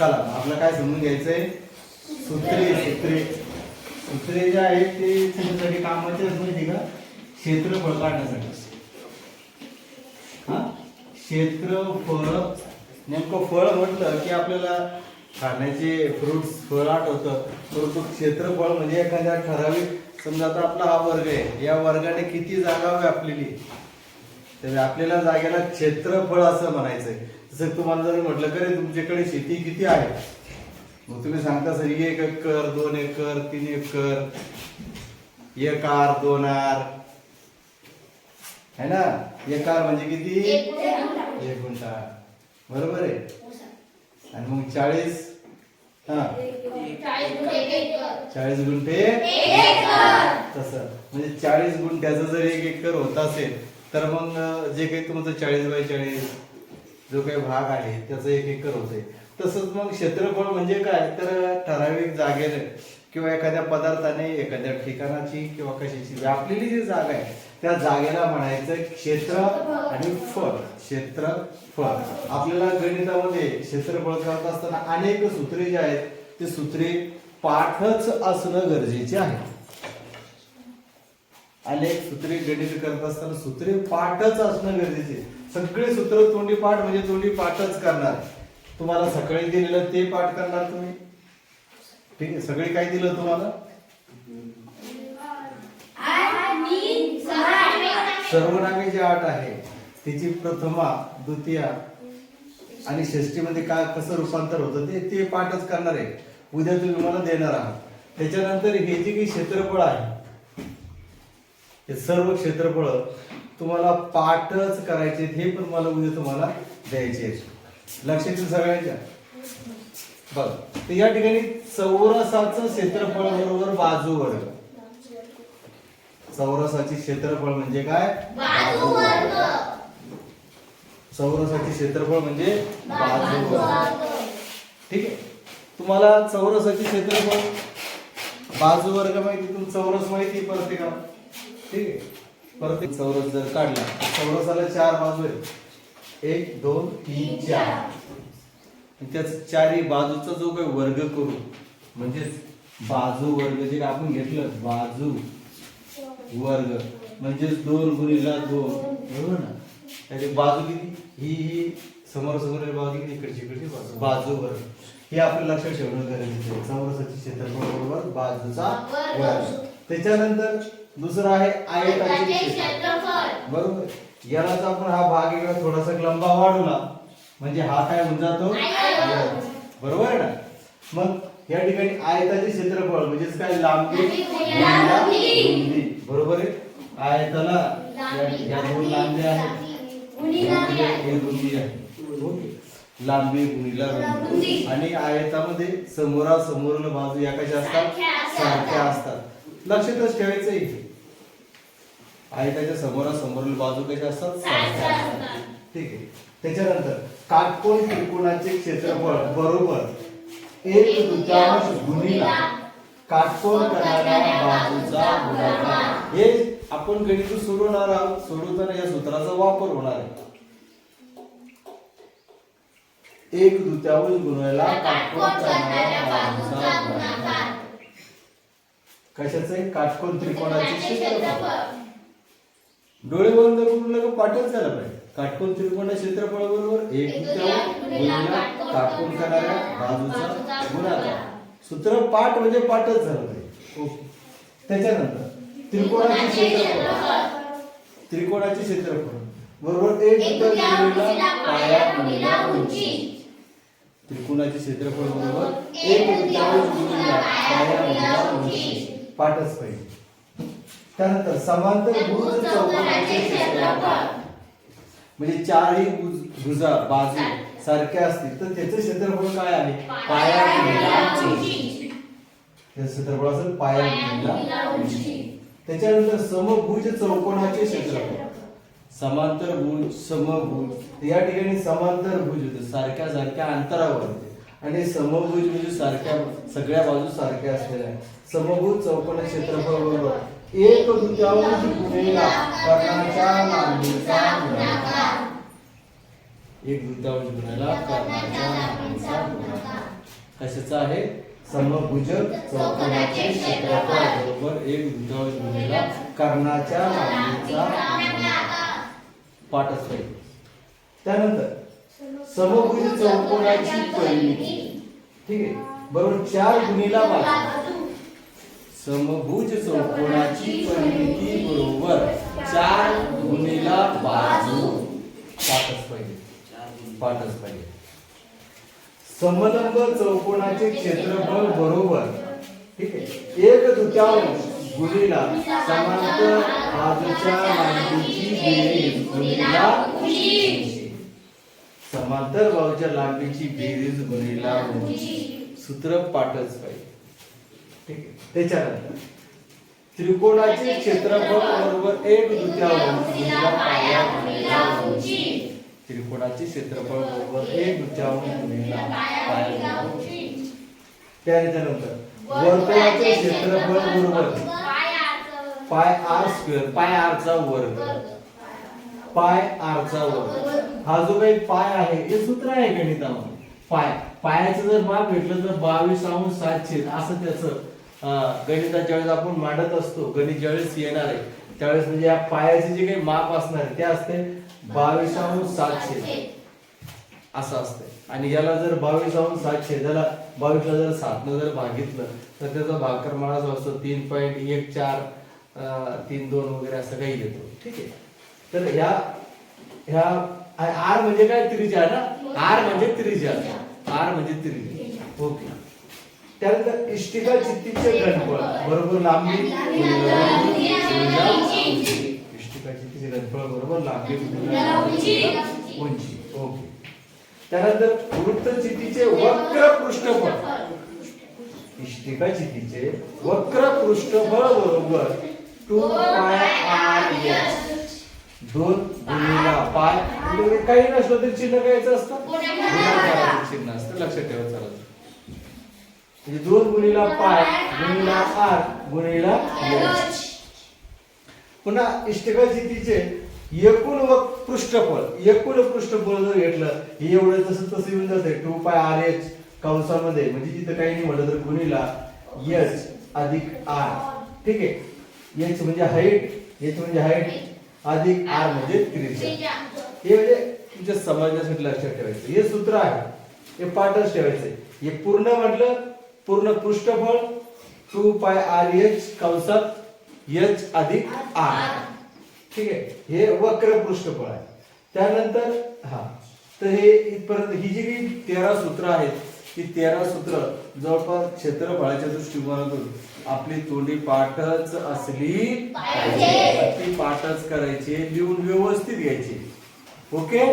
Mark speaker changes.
Speaker 1: चला आपलं काय समजून घ्यायचंय? सूत्रे सूत्रे. सूत्रे जे आहेत ते तुमच्यासाठी कामाचे माहिती का? क्षेत्रफळ काढण्यासाठी. हा? क्षेत्रफळ नेमकं फळ म्हटलं की आपल्याला खाण्याचे फ्रुट्स फळ आठवतं. परंतु क्षेत्रफळ म्हणजे एखाद्या ठराविक समजा आता आपला हा वर्ग आहे. या वर्गाने किती जागा व्यापलेली? तर आपल्याला जागेला क्षेत्रफळ असं म्हणायचंय. जसं तुम्हाला जर म्हटलं का रे तुमच्याकडे शेती किती आहे? मग तुम्ही सांगता सर एक एकर दोन एकर तीन एकर एक आर दोन आर. है ना? एक आर म्हणजे किती? एक गुंठा. बरोबर आहे? आणि मग चाळीस? हा. चाळीस गुंठे तसं. म्हणजे चाळीस गुंठ्याचं जर एक एकर होत असेल तर मग जे काही तुमचं चाळीस बाय चाळीस जो काही भाग आहे त्याचं एक एकर होते तसंच मग क्षेत्रफळ म्हणजे काय? तर ठराविक जागेने किंवा एखाद्या पदार्थाने एखाद्या ठिकाणाची किंवा कशाची म्हणजे व्यापलेली जी जागा आहे त्या जागेला म्हणायचं क्षेत्र आणि फळ. क्षेत्र फळ आपल्याला गणितामध्ये क्षेत्रफळ करत असताना अनेक सूत्रे जी आहेत ते सूत्रे पाठच असणं गरजेचे आहे. अनेक सूत्रे गणित करत असताना सूत्रे पाठच असणं गरजेचे आहे. सगळे सूत्र तोंडी पाठ म्हणजे तोंडी पाठच करणार. तुम्हाला सकाळी दिलेलं ते पाठ करणार तुम्ही? ठीक आहे सगळे काय दिलं तुम्हाला? सर्वनामे जे आठ आहे. तिची प्रथमा द्वितीया आणि षष्टीमध्ये काय कसं रूपांतर होतं ते ते पाठच करणार आहे. उद्या तुम्ही मला देणार आहात. त्याच्यानंतर हे जे काही क्षेत्रफळ आहे हे सर्व क्षेत्रफळ तुम्हाला पाठच करायचे हे पण मला उद्या तुम्हाला द्यायचे. लक्षात येईल सगळ्यांच्या? बघ तर या ठिकाणी चौरसाचं क्षेत्रफळ बरोबर बाजू वर्ग चौरसाचे क्षेत्रफळ म्हणजे काय? बाजू वर्ग चौरसाचे क्षेत्रफळ म्हणजे बाजू वर्ग ठीक आहे? तुम्हाला चौरसाचे क्षेत्रफळ बाजू वर्ग माहिती तुम चौरस माहिती प्रत्येकाला ठीक आहे? प्रत्येक चौरस जर काढला चौरसाला चार बाजू आहेत एक दोन तीन चार. त्याच चारही बाजूचा जो काही वर्ग करू म्हणजेच बाजू वर्ग जे आपण घेतलं बाजू वर्ग म्हणजेच दोन गुणिला दोन. बरोबर ना? त्याची बाजू किती? ही ही समोर समोर बाजू किती? इकडची इकडची बाजू. बाजू वर्ग. हे आपलं लक्षात ठेवणं गरजेचं आहे. चौरसाची क्षेत्रफळ बरोबर. बाजूचा वर्ग त्याच्यानंतर दुसरं आहे आयताचे क्षेत्रफळ. बरोबर. यालाच आपण हा भाग इकडे थोडासा लंबा वाढवला म्हणजे हा काय होऊन जातो. बरोबर आहे ना? मग या ठिकाणी आयताचे क्षेत्रफळ म्हणजेच काय? लांबी बरोबर आहे? आयताला या- दोन लांब्या आहेत. लांबी गुणिला रुंदी आणि आयतामध्ये समोरासमोर बाजू या कशा असतात? सारख्या असतात. लक्षातच ठेवायचं इथे. आयताच्या समोरासमोर बाजू कशा असतात? सारख्या असतात. ठीक आहे. त्याच्यानंतर काटकोन त्रिकोणाचे क्षेत्रफळ बरोबर. एक तृतीयांश गुणिला काटकोन करणाऱ्या बाजूचा गुणाकार. हे आपण गणित सोडवणार आहोत. सोडवताना या सूत्राचा वापर होणार आहे. एक तृतीयांश गुणिला काटकोन करणाऱ्या बाजूचा गुणाकार. कशाचं आहे? काटकोन त्रिकोणाचे क्षेत्रफळ. डोळे बंद करून लगे पाठच झाला पाहिजे. काटकोन त्रिकोण क्षेत्रफळ बरोबर एक तृतीयांश गुणिला काटकोन करणाऱ्या बाजूचा गुणाकार. सूत्र पाठ म्हणजे पाठच झालं पाहिजे. त्याच्यानंतर त्रिकोणाचे क्षेत्रफळ. त्रिकोणाचे क्षेत्रफळ. बरोबर एक तृतीयांश गुणिला पाया गुणिला उंची. त्रिकोणाचे क्षेत्रफळ बरोबर एक पाठच पाहिजे त्यानंतर समांतर भुज चौकोनाचे क्षेत्रफळ. म्हणजे चारही भुज भुजा बाजू सारख्या असतील तर त्याचं क्षेत्रफळ काय आहे? पाया त्याचं क्षेत्रफळ असेल पाया त्याच्यानंतर समभुज चौकोनाचे क्षेत्रफळ. समांतर भुज समभुज. या ठिकाणी समांतर भुज होते सारख्या सारख्या अंतरावर होते. आणि समभुज म्हणजे सारख्या सगळ्या बाजू सारख्या असलेल्या समभुज चौकोन क्षेत्रफळ बरोबर एक तृतीयांश कर्णाच्या लांबीचा गुणाकार एक तृतीयांश गुणिला कर्णाच्या लांबीचा गुणाकार कशाचं आहे? समभुज चौकोनाचे क्षेत्रफळ बरोबर एक दुधांश गुणिला कर्णाच्या लांबीचा पाठच पाहिजे त्यानंतर समभुज चौकोनाची परिमिती. ठीक आहे? बरोबर चार गुणीला बाजू समभुज चौकोनाची परिमिती बरोबर चार गुणीला बाजू पाठच पाहिजे पाठच पाहिजे समलंब चौकोनाचे क्षेत्रफळ बरोबर. ठीक आहे? एक तृतीयांश गुणीला समांतर बाजूच्या लांबीची समांतर बाजूच्या लांबीची बेरीज गुणिला उंची सूत्र पाठच पाहिजे. ठीक आहे? त्याच्यानंतर त्रिकोणाचे क्षेत्रफळ बरोबर एक उंची त्रिकोणाचे क्षेत्रफळ बरोबर एक गुणिला उंची त्यानंतर वर्तुळाचे क्षेत्रफळ बरोबर पाय आर स्क्वेअर पाय आर चा वर्ग. पाय आरचा वर्ग हा जो काही पाय आहे हे सूत्र आहे गणितामध्ये. पाय. पायाचं जर माप भेटलं तर बावीस अंश सातशे असं त्याचं गणिताच्या वेळेस आपण मांडत असतो गणित ज्यावेळेस येणार आहे त्यावेळेस म्हणजे या पायाचे जे काही माप असणार आहे ते असते बावीस अंश सातशे असं असतंय आणि याला जर बावीस अंश सातशे त्याला बावीसला जर सातनं जर भागितलं तर त्याचा भाकर मला जो असतो तीन पॉईंट एक चार तीन दोन वगैरे असं काही येतो. ठीक आहे? तर ह्या ह्या आर म्हणजे काय? त्रिज्या ना? आर म्हणजे त्रिज्या. आर म्हणजे त्रिज्या. ओके. त्यानंतर इष्टिका चित्तीचे घनफळ बरोबर लांबी. इष्टिका चित्तीचे घनफळ बरोबर? लांबी. उंची. ओके. त्यानंतर वृत्तचितीचे वक्र पृष्ठफळ. इष्टिका चितीचे वक्र पृष्ठफळ बरोबर? टू पाय आर एच दोन गुणिला पाय. म्हणजे काही नसलं तरी चिन्ह कायचं असतं. गुणाकाराचं चिन्ह असतं. लक्षात ठेवा चला. म्हणजे दोन गुणिला पाय गुणिला आर गुणिला एच पुन्हा इष्टिका चितीचे एकूण व पृष्ठफळ एकूण पृष्ठफळ जर घेतलं हे एवढं तसं तसं येऊन जाते टू पाय आर एच कंसामध्ये म्हणजे तिथं काही नाही म्हटलं तर गुणिला एच अधिक आर. ठीक आहे. एच म्हणजे हाईट एच म्हणजे हाईट अधिक आर म्हणजे त्रिज्या हे म्हणजे तुमच्या समजण्यासाठी लक्षात ठेवायचं. हे सूत्र आहे. हे पाठच ठेवायचंय हे पूर्ण म्हटलं पूर्ण पृष्ठफळ टू पाय आर एच कंसात एच अधिक आर ठीक आहे. हे वक्र पृष्ठफळ आहे. त्यानंतर हा. तर हे इथपर्यंत ही जी तेरा सूत्र आहेत ही तेरा सूत्र जवळपास क्षेत्रफळाच्या दृष्टिकोनातून आपली तोंडी पाठच असली ती पाठच करायची लिहून व्यवस्थित घ्यायची. ओके?